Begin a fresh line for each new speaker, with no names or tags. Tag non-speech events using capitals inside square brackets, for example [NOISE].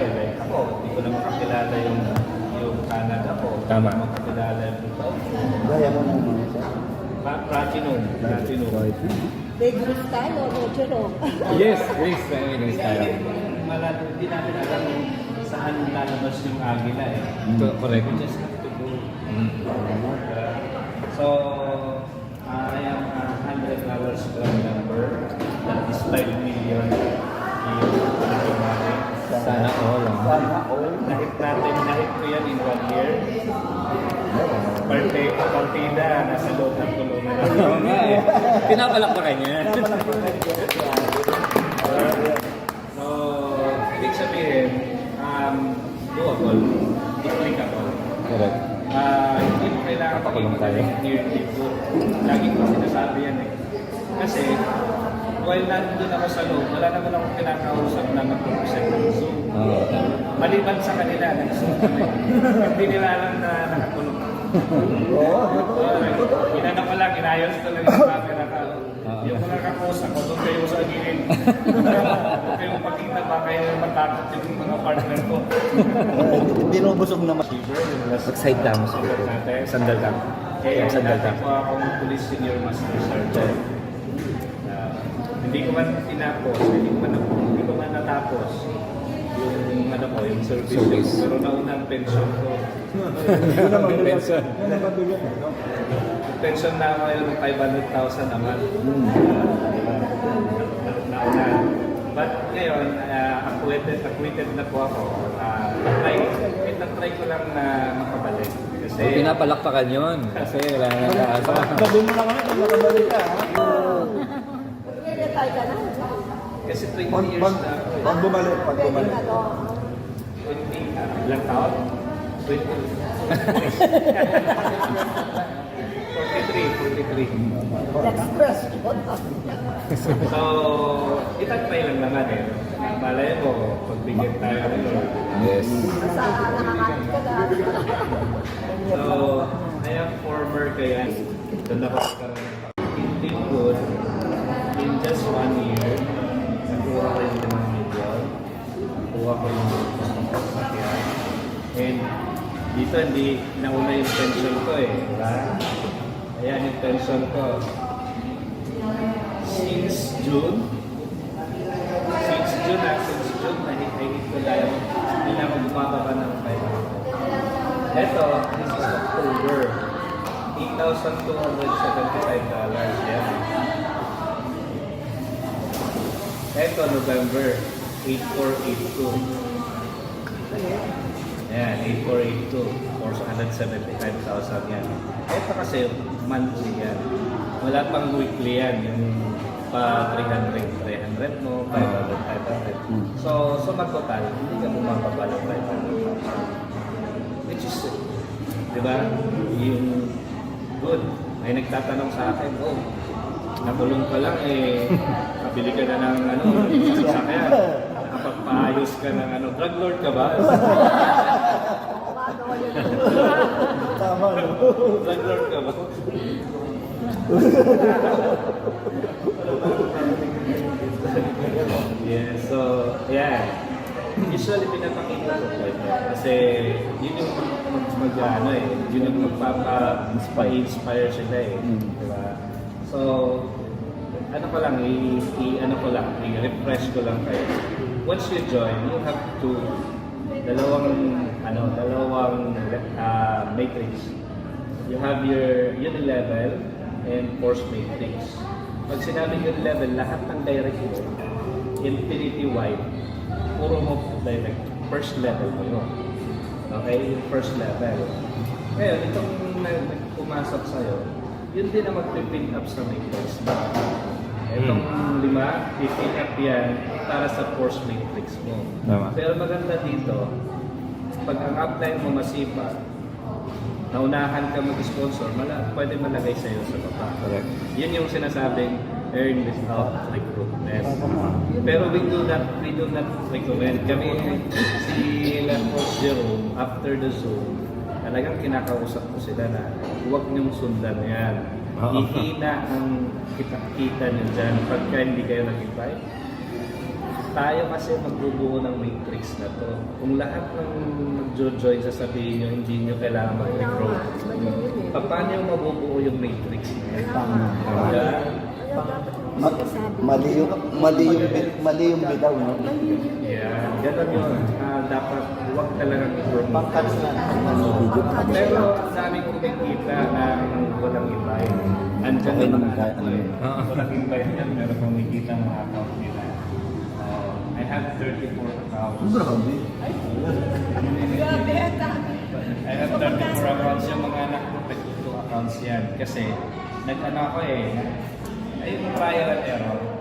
Like ako, hindi ko na makakilala yung yung Canada ko.
Tama.
Hindi ko makakilala yung.
Gaya mo ng mga siya.
Pa- Platinum. Platinum.
Bedroom style o Rogero?
Yes, yes, I mean, style.
Malalo, hindi natin alam kung saan lalabas yung agila eh.
To- Correct.
We just have to go.
Mm.
Uh, so, I am a hundred dollars grand number. That is 5
All.
Nahit natin, nahit ko yan in one year. Parte, partida, nasa loob ng tulungan
Oo nga eh. Pinapalakpakan niya.
So, ibig sabihin, um, doable, applicable.
Correct.
Ah, hindi mo kailangan
tayo.
near dito. Lagi ko sinasabi yan eh. Kasi, while nandun ako sa loob, wala naman akong kinakausap na mag-represent ng Zoom.
Oo.
Maliban sa kanila, nag-Zoom kami. [LAUGHS] hindi nila alam na nakakulong.
Oo.
Uh, Inano ko lang, inayos ko lang yung camera ka. Yung mga kakusap ko, doon kayo sa gilid. [LAUGHS] Doon kayo pakita ba kayo matakot yung mga partner ko. [LAUGHS]
Binubusog naman.
Mag-side lang mo siguro. Sandal lang. Yung sandal lang.
po akong police senior master sergeant. Hindi ko man tinapos, hindi ko man, hindi ko man natapos yung ano ko, yung service.
Service.
Pero nauna ang pension ko.
Yun ang.
Pension.
Yun ang mabigat. no?
Yung pension na ako yung 500,000 naman. Nauna. But ngayon, uh, acquitted, acquitted na po ako. Uh, try, try ko lang na makabalik. Kasi,
So, pinapalakpakan yun. Kasi wala na nakaasa.
Gabi mo na kami pag nakabalik ka. ha?
Retire ka na.
kasi 20
Pag,
years
pag,
na ako. eh.
pag bumalik, pag
Pwede
bumalik.
ano.
20, ah, ilang taon? 20. 43, 43.
Next question.
So, itatry lang naman eh. Malay mo, pagbigyan tayo ng Lord.
Yes.
Sa nakakalit ka na.
So, I am former kaya doon ako nagkaroon ng Hindi good. In just one year, nakuha ko yung 5 million. Nakuha ko yung sasakyan. And dito hindi nauna yung pension ko eh. Diba? Ayan yung pension ko. Since June, since June ah, since June, nahit-nahit ko dahil hindi na ako bumababa ng 500. Ito, this is October. $8,275 dollars yan. Ito, November. 8482. Ayan, 8482. Or 175,000 yan. Ito kasi, monthly yan. Wala pang weekly yan. Yung pa 300, 300 mo, 500, 500. So, so mag-total, hindi ka bumababa ng 500,000. Which is, di ba, yung good. May nagtatanong sa akin, oh, nakulong ka lang eh, [LAUGHS] kabili ka na ng ano, sasakyan. Nakapagpaayos ka ng ano, drug lord ka ba? [LAUGHS]
Tama. no?
drug lord ka ba? yeah, so, yeah. Usually pinapakita ko ito. Kasi yun yung mag, mag ano eh, yun yung magpapa-inspire sila eh. Diba? So, ano ko lang, i, i ano ko lang, i-refresh ko lang kayo. Once you join, you have to dalawang ano, dalawang uh, matrix. You have your unit level and force matrix. Pag sinabing unit level, lahat ng direct infinity wide, puro mo direct. First level mo yun. Okay? Yung first level. Ngayon, itong nag- nag- pumasok sa'yo, yun din ang mag-pin up sa matrix. Itong lima, i-pin up yan para sa force matrix mo.
Tama.
Pero maganda dito, pag ang upline mo masipag, naunahan ka mag-sponsor, mala, pwede malagay sa'yo sa baba.
Correct.
Yun yung sinasabing earn without recruitment. Pero we do not, we do not recommend. Kami, si Coach Jerome, after the Zoom, talagang kinakausap ko sila na huwag niyong sundan yan.
Oo.
Ihina ang kita-kita niyo dyan pagka hindi kayo nag-invite. tayo kasi magbubuo ng matrix na to. Kung lahat ng mag-join sasabihin nyo, hindi nyo kailangan mag-recruit. Pa- Paano yung mabubuo yung matrix na yan?
Tama.
Kaya,
Ma- mali yung, mali yung, bit- mali yung bitaw, no?
yeah, ganun yun. Ah, dapat huwag talagang i-promote.
Pangkats na.
Pero ang daming kumikita ng walang invite. Andyan
Okay
yung
naman
mga ano eh. Walang invite yan, meron kumikita ng mga account nila. Uh, I have 34 accounts.
Grabe.
Grabe, ang dami.
I have 34 accounts yung mga nag-protect accounts yan. Kasi nag-ano ako eh, ay yung trial and error.